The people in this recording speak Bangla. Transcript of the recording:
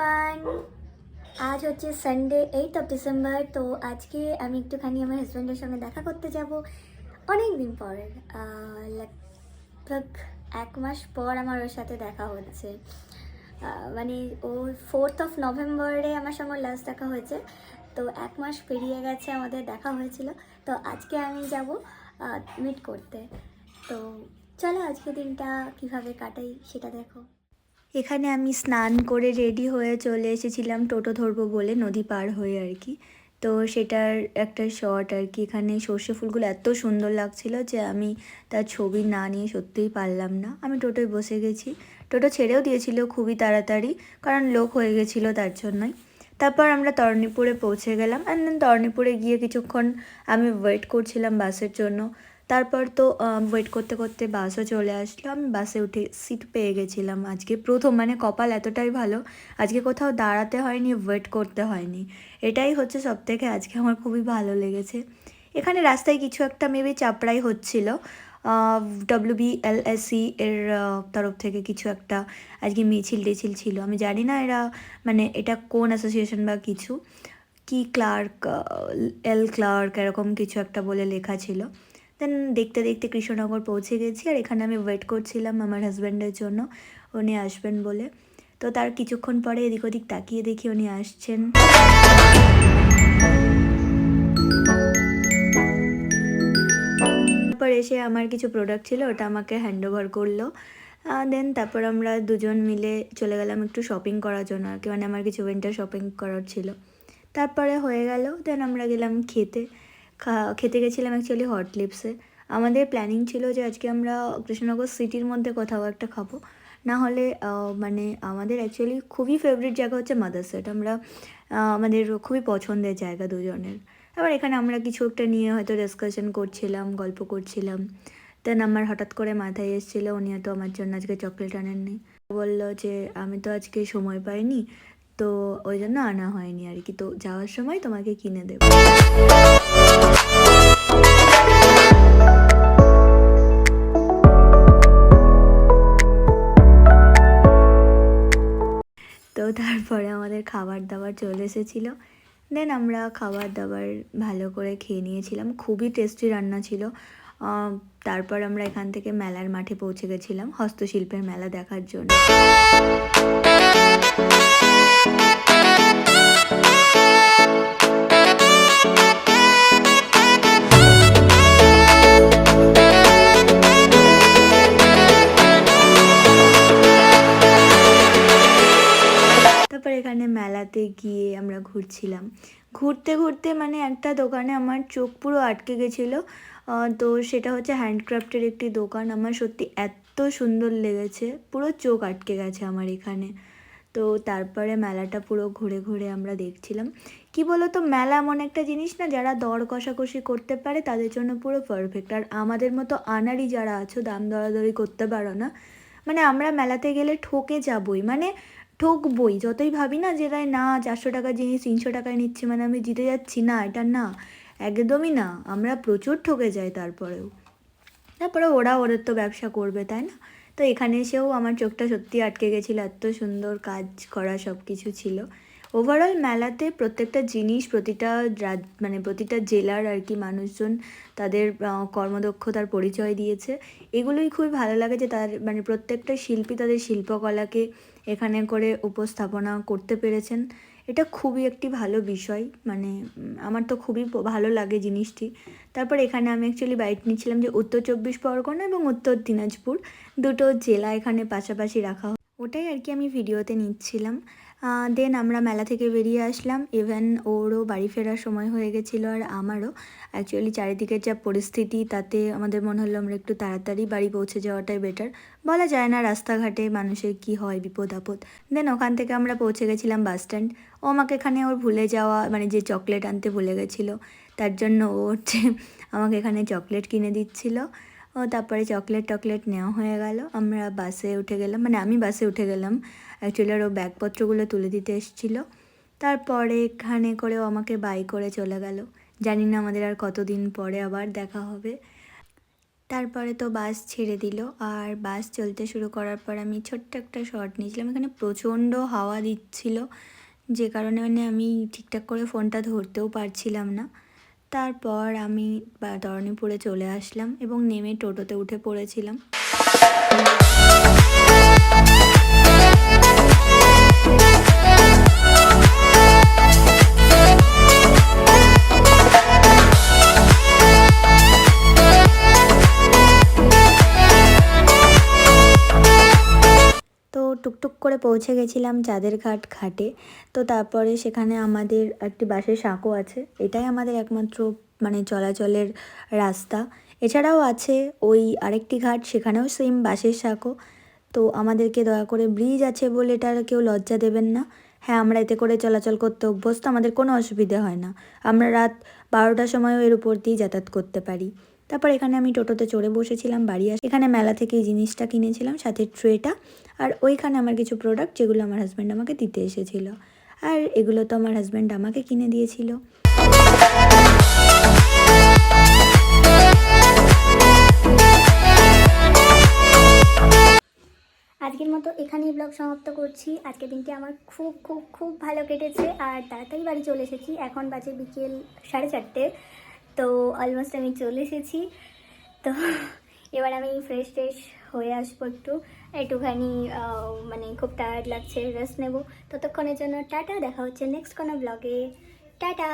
এভরিওয়ান আজ হচ্ছে সানডে এইট অফ ডিসেম্বর তো আজকে আমি একটুখানি আমার হাজব্যান্ডের সঙ্গে দেখা করতে যাব। অনেক দিন পর লগভগ এক মাস পর আমার ওর সাথে দেখা হচ্ছে। মানে ও ফোর্থ অফ নভেম্বরে আমার সঙ্গে লাস্ট দেখা হয়েছে। তো এক মাস পেরিয়ে গেছে আমাদের দেখা হয়েছিল। তো আজকে আমি যাব মিট করতে। তো চলো আজকে দিনটা কীভাবে কাটাই সেটা দেখো। এখানে আমি স্নান করে রেডি হয়ে চলে এসেছিলাম টোটো ধরবো বলে নদী পার হয়ে আর কি। তো সেটার একটা শর্ট আর কি, এখানে সর্ষে ফুলগুলো এত সুন্দর লাগছিল যে আমি তার ছবি না নিয়ে সত্যিই পারলাম না। আমি টোটোয় বসে গেছি। টোটো ছেড়েও দিয়েছিল খুবই তাড়াতাড়ি, কারণ লোক হয়ে গেছিল তার জন্যই। তারপর আমরা তরণীপুরে পৌঁছে গেলাম। অ্যান্ড দেন তরণীপুরে গিয়ে কিছুক্ষণ আমি ওয়েট করছিলাম বাসের জন্য। তারপর তো ওয়েট করতে করতে বাসও চলে আসলো আমি বাসে উঠে সিট পেয়ে গেছিলাম। আজকে প্রথম মানে কপাল এতটাই ভালো, আজকে কোথাও দাঁড়াতে হয়নি ওয়েট করতে হয়নি। এটাই হচ্ছে সব থেকে আজকে আমার খুবই ভালো লেগেছে। এখানে রাস্তায় কিছু একটা মেবি চাপড়াই হচ্ছিল। সি এর তরফ থেকে কিছু একটা আজকে মিছিল টিছিল ছিল। আমি জানি না এরা মানে এটা কোন অ্যাসোসিয়েশন বা কিছু, কি ক্লার্ক এল ক্লার্ক এরকম কিছু একটা বলে লেখা ছিল। দেন দেখতে দেখতে কৃষ্ণনগর পৌঁছে গেছি আর এখানে আমি ওয়েট করছিলাম আমার হাজব্যান্ডের জন্য, উনি আসবেন বলে। তো তার কিছুক্ষণ পরে এদিক ওদিক তাকিয়ে দেখি উনি আসছেন। তারপর এসে আমার কিছু প্রোডাক্ট ছিল, ওটা আমাকে হ্যান্ড ওভার করল। দেন তারপর আমরা দুজন মিলে চলে গেলাম একটু শপিং করার জন্য আর কি মানে আমার কিছু উইন্টার শপিং করার ছিল। তারপরে হয়ে গেল দেন আমরা গেলাম খেতে। খেতে গেছিলাম অ্যাকচুয়ালি হট লিপসে আমাদের প্ল্যানিং ছিল যে আজকে আমরা কৃষ্ণনগর সিটির মধ্যে কোথাও একটা খাব। না হলে মানে আমাদের অ্যাকচুয়ালি খুবই ফেভারিট জায়গা হচ্ছে মাদার সেট আমরা আমাদের খুবই পছন্দের জায়গা দুজনের। আবার এখানে আমরা কিছু একটা নিয়ে হয়তো ডিসকাশন করছিলাম, গল্প করছিলাম। দেন আমার হঠাৎ করে মাথায় এসেছিল, উনি হয়তো আমার জন্য আজকে চকলেট আনেননি। বলল যে, আমি তো আজকে সময় পাইনি। তো ওই জন্য আনা হয়নি আর কি। তো যাওয়ার সময় তোমাকে কিনে দেবো। তো তারপরে আমাদের খাবার দাবার চলে এসেছিল। দেন আমরা খাবার দাবার ভালো করে খেয়ে নিয়েছিলাম। খুবই টেস্টি রান্না ছিল। তারপর আমরা এখান থেকে মেলার মাঠে পৌঁছে গেছিলাম হস্তশিল্পের মেলা দেখার জন্য। মেলাতে গিয়ে আমরা ঘুরছিলাম। ঘুরতে ঘুরতে মানে একটা দোকানে আমার চোখ পুরো আটকে গেছিল। তো সেটা হচ্ছে হ্যান্ডক্রাফটের একটি দোকান। আমার সত্যি এত সুন্দর লেগেছে, পুরো চোখ আটকে গেছে আমার এখানে। তো তারপরে মেলাটা পুরো ঘুরে ঘুরে আমরা দেখছিলাম। কি বলতো, মেলা এমন একটা জিনিস না, যারা দর কষাকষি করতে পারে তাদের জন্য পুরো পারফেক্ট আর আমাদের মতো আনারি যারা আছো, দাম দরাদরি করতে পারো না। মানে আমরা মেলাতে গেলে ঠকে যাবই। মানে ঠকবই, যতই ভাবি না যে না, চারশো টাকার জিনিস, তিনশো টাকায় নিচ্ছি মানে আমি জিতে যাচ্ছি, না, এটা না, একদমই না, আমরা প্রচুর ঠকে যাই তারপরেও। তারপরে ওরা ওদের তো ব্যবসা করবে, তাই না? তো এখানে এসেও আমার চোখটা সত্যি আটকে গেছিল, এত সুন্দর কাজ করা সব কিছু ছিল। ওভারঅল মেলাতে প্রত্যেকটা জিনিস, প্রতিটা মানে প্রতিটা জেলার আর কি মানুষজন তাদের কর্মদক্ষতার পরিচয় দিয়েছে। এগুলোই খুবই ভালো লাগে যে তার মানে প্রত্যেকটা শিল্পী তাদের শিল্পকলাকে এখানে করে উপস্থাপনা করতে পেরেছেন। এটা খুবই একটি ভালো বিষয় মানে আমার তো খুবই ভালো লাগে জিনিসটি। তারপর এখানে আমি অ্যাকচুয়ালি বাইট নিচ্ছিলাম যে উত্তর চব্বিশ পরগনা এবং উত্তর দিনাজপুর। দুটো জেলা এখানে পাশাপাশি রাখা ওটাই আর কি আমি ভিডিওতে নিচ্ছিলাম। দেন আমরা মেলা থেকে বেরিয়ে আসলাম। ইভেন ওরও বাড়ি ফেরার সময় হয়ে গেছিল আর আমারও। অ্যাকচুয়ালি চারিদিকের যা পরিস্থিতি, তাতে আমাদের মনে হলো আমরা একটু তাড়াতাড়ি বাড়ি পৌঁছে যাওয়াটাই বেটার বলা যায় না রাস্তাঘাটে মানুষের কি হয় বিপদ আপদ। দেন ওখান থেকে আমরা পৌঁছে গেছিলাম বাস স্ট্যান্ড ও আমাকে এখানে ওর ভুলে যাওয়া মানে যে চকলেট আনতে ভুলে গেছিল, তার জন্য ও হচ্ছে আমাকে এখানে চকলেট কিনে দিচ্ছিল। ও তারপরে চকলেট টকলেট নেওয়া হয়ে গেল। আমরা বাসে উঠে গেলাম মানে আমি বাসে উঠে গেলাম। অ্যাকচুয়ালি ও ব্যাগপত্রগুলো তুলে দিতে এসেছিল। তারপরে এখানে করেও আমাকে বাই করে চলে গেল। জানি না আমাদের আর কতদিন পরে আবার দেখা হবে। তারপরে তো বাস ছেড়ে দিল। আর বাস চলতে শুরু করার পর আমি ছোট্ট একটা শর্ট নিয়েছিলাম। এখানে প্রচণ্ড হাওয়া দিচ্ছিল। যে কারণে মানে আমি ঠিকঠাক করে ফোনটা ধরতেও পারছিলাম না। তারপর আমি বা ধরণীপুরে চলে আসলাম এবং নেমে টোটোতে উঠে পড়েছিলাম। পৌঁছে গেছিলাম চাঁদের ঘাট। ঘাটে তো তারপরে সেখানে আমাদের একটি বাসের সাঁকো আছে। এটাই আমাদের একমাত্র মানে চলাচলের রাস্তা। এছাড়াও আছে ওই আরেকটি ঘাট, সেখানেও সেম বাসের সাঁকো। তো আমাদেরকে দয়া করে ব্রিজ আছে বলে এটা কেউ লজ্জা দেবেন না। হ্যাঁ আমরা এতে করে চলাচল করতে অভ্যস্ত, আমাদের কোনো অসুবিধে হয় না। আমরা রাত বারোটার সময়ও এর উপর দিয়েই যাতায়াত করতে পারি। তারপর এখানে আমি টোটোতে চড়ে বসেছিলাম, বাড়ি আস, এখানে মেলা থেকে এই জিনিসটা কিনেছিলাম, সাথে ট্রেটা, আর ওইখানে আমার কিছু প্রোডাক্ট যেগুলো আমার হাজব্যান্ড আমাকে দিতে এসেছিল। আর এগুলো তো আমার হাজব্যান্ড আমাকে কিনে দিয়েছিল। আজকের মতো এখানেই ব্লগ সমাপ্ত করছি। আজকের দিনটি আমার খুব খুব খুব ভালো কেটেছে। আর তাড়াতাড়ি বাড়ি চলে এসেছি। এখন বাজে বিকেল সাড়ে চারটে। তো অলমোস্ট আমি চলে এসেছি। তো এবার আমি ফ্রেশ ট্রেশ হয়ে আসব একটু। একটুখানি মানে খুব টায়ার্ড লাগছে রেস্ট নেব। ততক্ষণের জন্য টাটা, দেখা হচ্ছে নেক্সট কোনো ব্লগে টাটা!